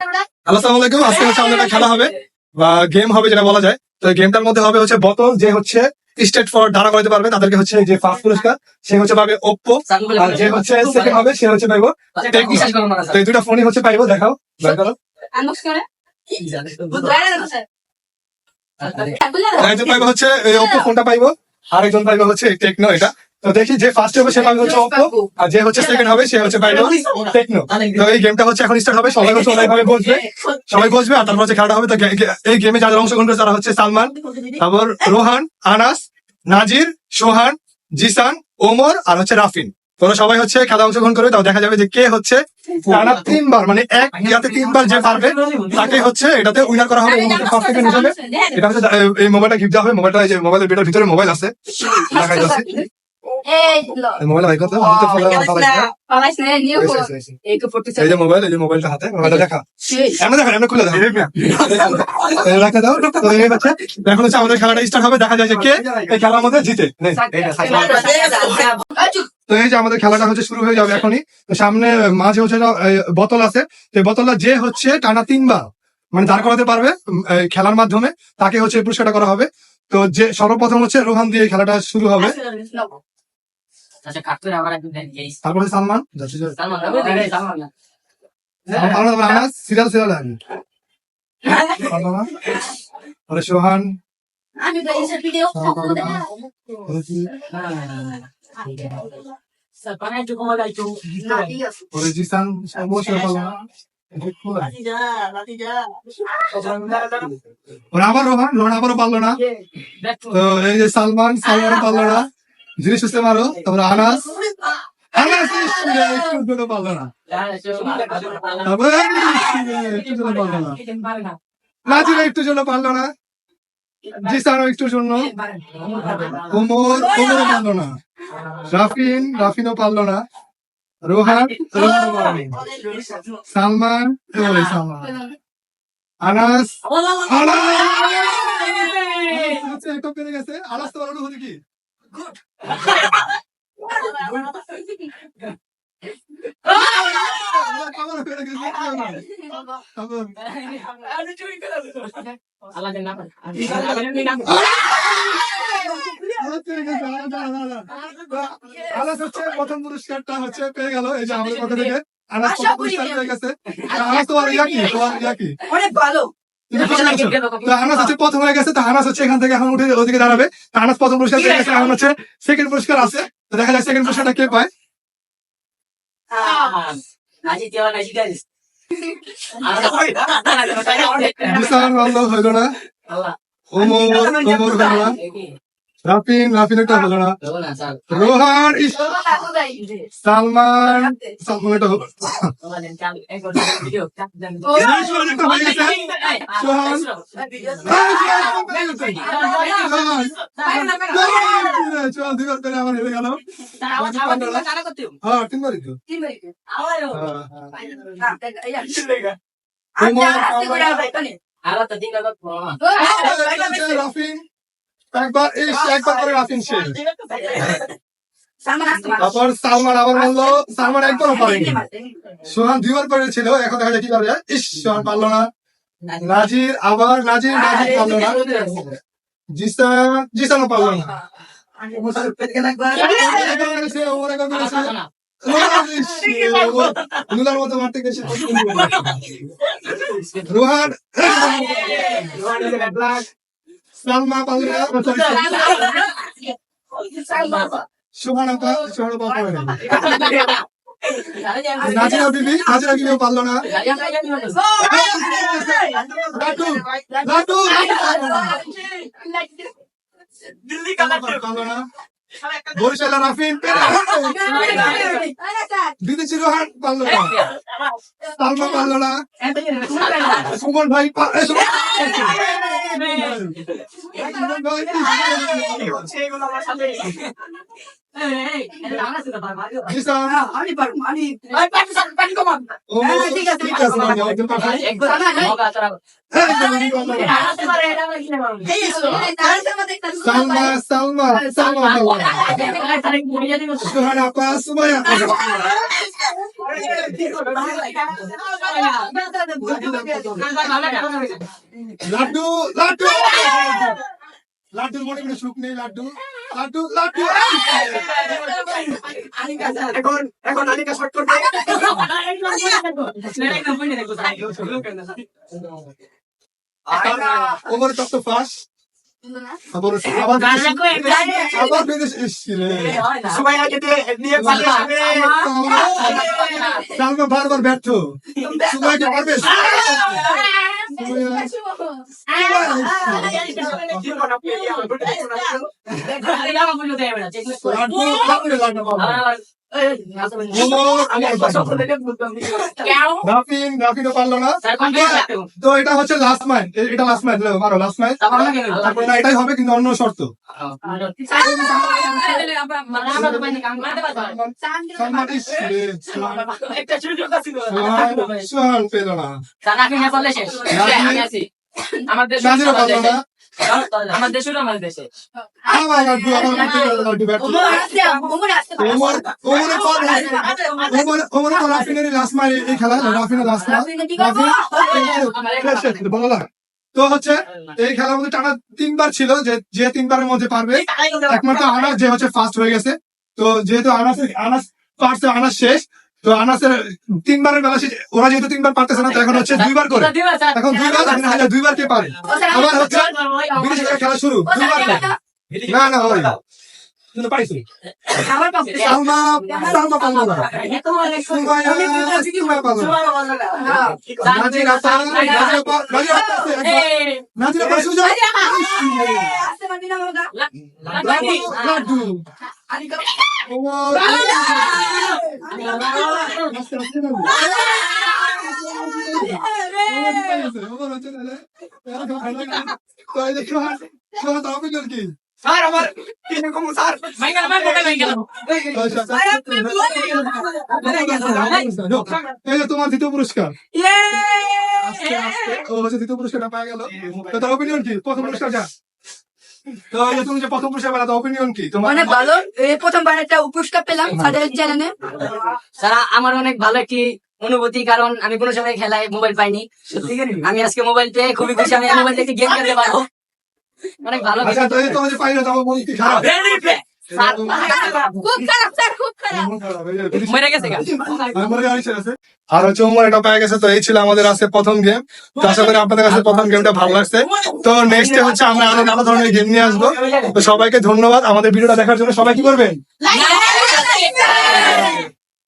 আসসালামু আলাইকুম। আজকে হচ্ছে আমাদের একটা খেলা হবে বা গেম হবে যেটা বলা যায়। তো গেমটার মধ্যে হবে হচ্ছে বোতল যে হচ্ছে স্টেট ফর দাঁড়া করাতে পারবে তাদেরকে হচ্ছে যে ফার্স্ট পুরস্কার সে হচ্ছে পাবে ওপ্পো আর যে হচ্ছে সেকেন্ড হবে সে হচ্ছে পাইবো তো এই দুটা ফোনই হচ্ছে পাইবো দেখাও করো। একজন পাইবো হচ্ছে ওপ্পো ফোনটা পাইবো আর একজন পাইবো। হচ্ছে টেকনো এটা। তো দেখি যে ফার্স্ট হবে সে পাবে হচ্ছে ওপ্পো আর যে হচ্ছে সেকেন্ড হবে, সে হচ্ছে পাইবো টেকনো তো এই গেমটা হচ্ছে এখন স্টার্ট হবে, সবাই হচ্ছে ওইভাবে বসবে। সবাই বসবে, আর তারপর হচ্ছে খেলাটা হবে। তো এই গেমে যারা অংশগ্রহণ করে তারা হচ্ছে সালমান, তারপর রোহান, আনাস, নাজির, সোহান, জিসান, ওমর, আর হচ্ছে রাফিন। তোরা সবাই হচ্ছে খেলা অংশগ্রহণ করবে তাও দেখা যাবে যে কে হচ্ছে টানা তিনবার মানে এক ইয়াতে তিনবার যে পারবে, তাকে হচ্ছে এটাতে উইনার করা হবে সেকেন্ড হিসেবে এটা হচ্ছে এই মোবাইলটা গিফট দেওয়া হবে মোবাইলটা মোবাইলের ভিতরে মোবাইল আছে। দেখাই যাচ্ছে মোবাইল ভাই কত হাতে ফলো এই যে মোবাইল এই যে মোবাইলটা হাতে মোবাইলটা দেখা এমন দেখা এমন খুলে দাও এই রাখতে দাও তো এই এখন হচ্ছে আমাদের খেলাটা স্টার্ট হবে দেখা যায় যে কে এই খেলার মধ্যে জিতে তো এই যে আমাদের খেলাটা হচ্ছে শুরু হয়ে যাবে এখনই তো সামনে মাঝে হচ্ছে বোতল আছে তো এই বোতলটা যে হচ্ছে টানা তিনবার মানে দাঁড় করাতে পারবে খেলার মাধ্যমে তাকে হচ্ছে এই পুরস্কারটা করা হবে তো যে সর্বপ্রথম হচ্ছে রোহান দিয়ে এই খেলাটা শুরু হবে তারপরে সালমান? সিরিয়াল সিরিয়াল আগে সোহান। ওরা আবার রোহান রোহান আবারও পারল না। তো এই যে সালমান সালমানও পারল না। জিনিস সুস্থে মারো তারপরে আনাস আনাস একটু জন্য পারল না তারপরে একটু জন্য পারল না নাজিরা একটু জন্য পারল না জিসানও একটু জন্য কোমর কোমরও পারল না রাফিন রাফিনও পারল না রোহান রোহানও পারল সালমান সালমান আনাস আনাস একটা পেরে গেছে আনাস তোমার অনুভূতি কি হচ্ছে প্রথম পুরস্কারটা হচ্ছে পেয়ে গেল এই যে আমাদের পক্ষ থেকে আনাস পুরস্কার পেয়ে গেছে আনাস তোমার ইয়া কি তোমার ইয়া কি অনেক ভালো আনাস হচ্ছে প্রথম হয়ে গেছে তো হচ্ছে এখান থেকে এখন উঠে ওদিকে দাঁড়াবে তো প্রথম পুরস্কার পেয়ে গেছে এখন হচ্ছে সেকেন্ড পুরস্কার আছে তো দেখা যায় সেকেন্ড পুরস্কারটা কে পায় না রাফিন রাফিন একটা হলো না রোহান সালমান সালমান একটা হলো চল একবার একবার করে রাফিন শেষ তারপর সালমান আবার বলল সালমান একবারও পারেনি সোহান দুইবার করেছিল এখন দেখা যায় কি পারবে ইস সোহান পারল না নাজির আবার নাজির নাজির পারল না জিসান জিসানও পারল না রোহান সালমা পারল না sorry, সোহান আপা সোহান আপা পারে নাজিরা বিবি নাজিরা বিবিও পারল না। লাটু লাটু পারল না। বরিশাল রাফিন বিদেশি রোহান পারল না সালমা পারল না সুমন ভাই সুমন ভাই জিসান আমি পারবো আমি ওমর ঠিক আছে মানে একজন পারবে একদম ঠিক কথা। সালমা সালমা সালমা সুহানা আপা সুমাইয়া লাড্ডু লাড্ডু লাড্ডুর মনে কোনো সুখ নেই লাড্ডু লাড্ডু লাড্ডু। এখন এখন আনিকা শর্ট করবে। ওমর ফাঁস। বারবার ব্যর্থ। সুমাইকে পারবে। লাড্ডু লাড্ডু লাড্ডু রাফিন রাফিনও পারল না তো এটা হচ্ছে লাস্ট ম্যাচ এটা লাস্ট ম্যাচ মারো লাস্ট ম্যাচ তারপরে না এটাই হবে কিন্তু অন্য শর্ত পেল না আমাদের দেশে তো হচ্ছে এই খেলার মধ্যে টানা তিনবার ছিল যে যে তিনবারের মধ্যে পারবে। একমাত্র আনাস যে হচ্ছে ফার্স্ট হয়ে গেছে। তো যেহেতু আনাস আনাস পারছে আনাস শেষ তো আনাসের তিনবারের বেলা ওরা যেহেতু তিনবার পারতেছে না এখন হচ্ছে দুইবার করে এখন দুইবার দুইবার কে পারে আবার হচ্ছে বিদেশে খেলা শুরু দুইবার না না হয় নাজিরা তোমার দ্বিতীয় পুরস্কার দ্বিতীয় পুরস্কারটা পাওয়া গেল। তো তার কি? প্রথম পুরস্কার যা তো এই তুমি যে প্রথম পুরস্কার পেলা তো অপিনিয়ন কি? তোমার অনেক ভালো এই প্রথমবার একটা পুরস্কার পেলাম তাদের চ্যানেলে সারা আমার অনেক ভালো একটি অনুভূতি কারণ আমি কোনো সময় খেলায় মোবাইল পাইনি। আমি আজকে মোবাইল পেয়ে খুবই খুশি আমি মোবাইল থেকে গেম খেলতে পারব। অনেক ভালো আচ্ছা তো তোমার পাইলে মন কি খারাপ। খুব খারাপ স্যার খুব খারাপ। খারাপ, এই যে- মরে গেছে আর আরিশের আছে। আর হচ্ছে ওমর এটা পেয়ে গেছে তো এই ছিল আমাদের আজকে প্রথম গেম তো আশা করি আপনাদের কাছে প্রথম গেমটা ভালো লাগছে। তো নেক্সট হচ্ছে আমরা আরও নানা ধরনের গেম নিয়ে আসব। তো সবাইকে ধন্যবাদ আমাদের ভিডিওটা দেখার জন্য। সবাই কি করবেন? লাইক